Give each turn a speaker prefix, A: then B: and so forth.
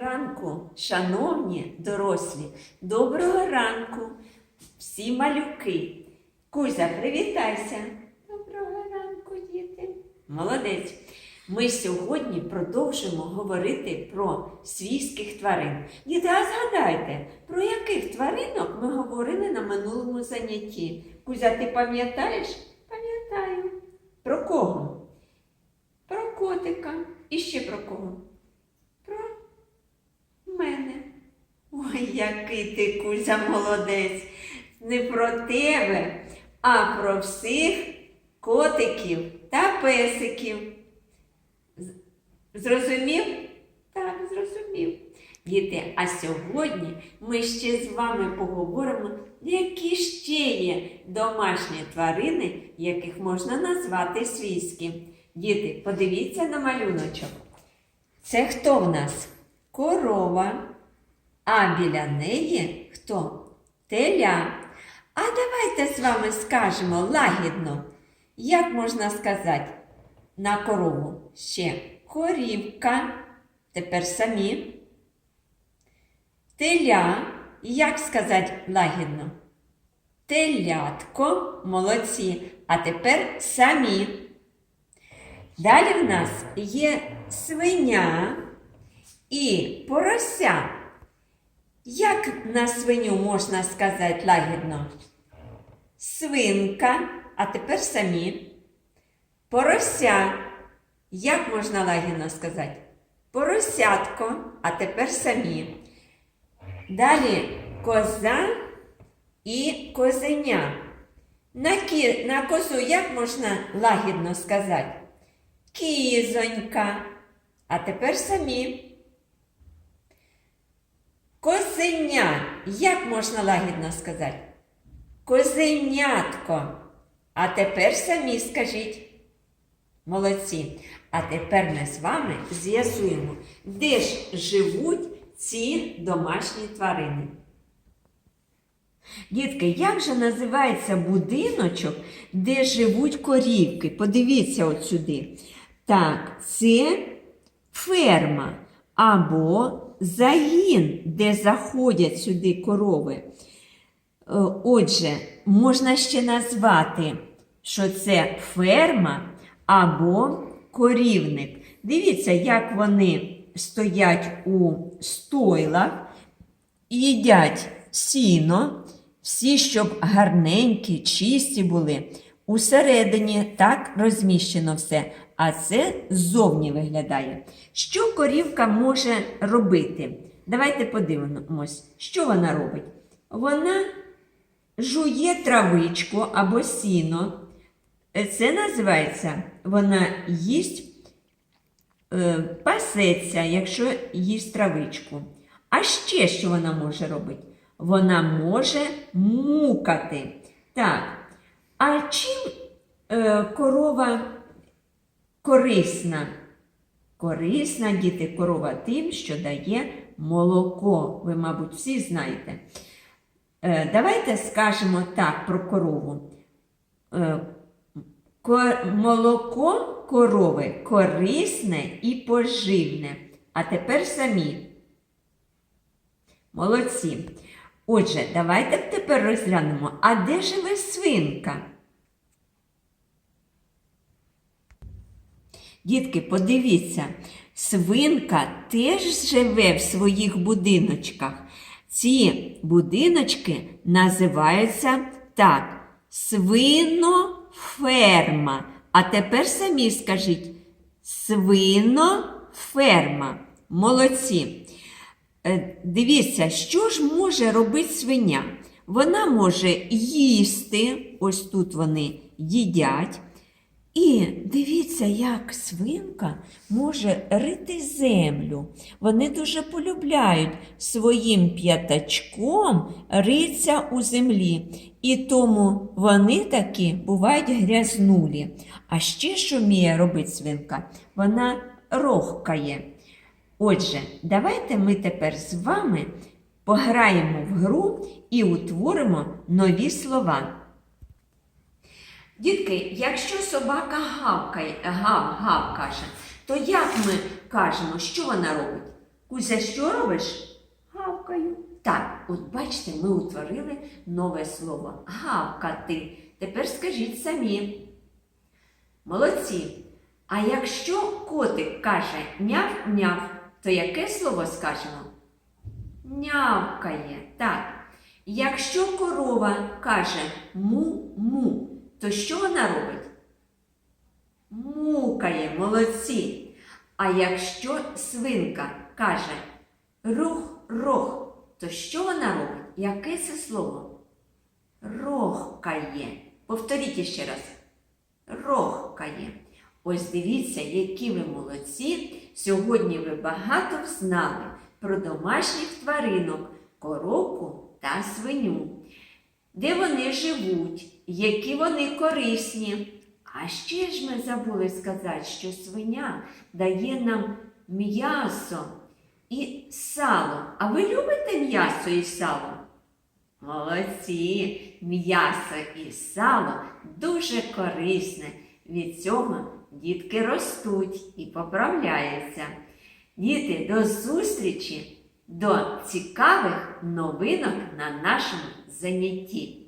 A: ранку, шановні дорослі, доброго ранку, всі малюки. Кузя, привітайся. Доброго ранку, діти. Молодець. Ми сьогодні продовжимо говорити про свійських тварин. Діти, а згадайте, про яких тваринок ми говорили на минулому занятті? Кузя, ти пам'ятаєш? Пам'ятаю. Про кого? Про котика. І ще про кого? Про мене. Ой, ти, Кузя, молодець. Не про тебе, а про всіх котиків та песиків. Зрозумів? Так, зрозумів. Діти, а сьогодні ми ще з вами поговоримо, які ще є домашні тварини, яких можна назвати свійські. Діти, подивіться на малюночок. Це хто в нас? Корова. А біля неї хто? Теля. А давайте з вами скажемо лагідно, як можна сказати на корову ще корівка. Тепер самі. Теля. Як сказати лагідно? Телятко, молодці. А тепер самі. Далі в нас є свиня і порося. Як на свиню можна сказати лагідно? Свинка, а тепер самі. Порося. Як можна лагідно сказати? Поросятко, а тепер самі. Далі коза і козеня. На, кі... на козу як можна лагідно сказати? Кізонька. А тепер самі. Козеня. Як можна лагідно сказати? Козенятко. А тепер самі скажіть. Молодці. А тепер ми з вами з'ясуємо, де ж живуть ці домашні тварини. Дітки, як же називається будиночок, де живуть корівки? Подивіться от сюди. Так, це ферма або загін, де заходять сюди корови. Е, Отже, можна ще назвати, що це ферма або корівник. Дивіться, як вони стоять у стойлах, їдять сіно, всі, щоб гарненькі, чисті були. Усередині так розміщено все, а це ззовні виглядає. Що корівка може робити? Давайте подивимось, що вона робить. Вона жує травичку або сіно. Це називається, вона їсть, е, пасеться, якщо їсть травичку. А ще що вона може робити? Вона може мукати. Так. А чим е, корова корисна? Корисна, діти, корова тим, що дає молоко. Ви, мабуть, всі знаєте. Е, давайте скажемо так про корову. Е, ко- молоко корови корисне і поживне. А тепер самі. Молодці. Отже, давайте тепер розглянемо, а де живе свинка? Дітки, подивіться, свинка теж живе в своїх будиночках. Ці будиночки називаються так: свиноферма. А тепер самі скажіть свиноферма. Молодці. Е, Дивіться, що ж може робити свиня? Вона може їсти, ось тут вони їдять. І дивіться, як свинка може рити землю. Вони дуже полюбляють своїм п'ятачком риться у землі. І тому вони такі бувають грязнулі. А ще що вміє робити свинка? Вона рохкає. Отже, давайте ми тепер з вами пограємо в гру і утворимо нові слова. Дітки, якщо собака гавкає, гав, гав каже, то як ми кажемо, що вона робить? Кузя, що робиш? Гавкаю. Так, от бачите, ми утворили нове слово гавкати. Тепер скажіть самі. Молодці. А якщо котик каже няв-няв, то яке слово скажемо? Нявкає. Так. Якщо корова каже му-му, то що вона робить? Мукає, молодці. А якщо свинка каже рух-рох, то що вона робить? Яке це слово? Рохкає. Повторіть ще раз. Рохкає. Ось дивіться, які ви молодці. Сьогодні ви багато знали про домашніх тваринок, коровку та свиню. Де вони живуть, які вони корисні. А ще ж ми забули сказати, що свиня дає нам м'ясо і сало. А ви любите м'ясо і сало? Молодці! М'ясо і сало дуже корисне. Від цього дітки ростуть і поправляються. Діти, до зустрічі, до цікавих новинок на нашому занятті.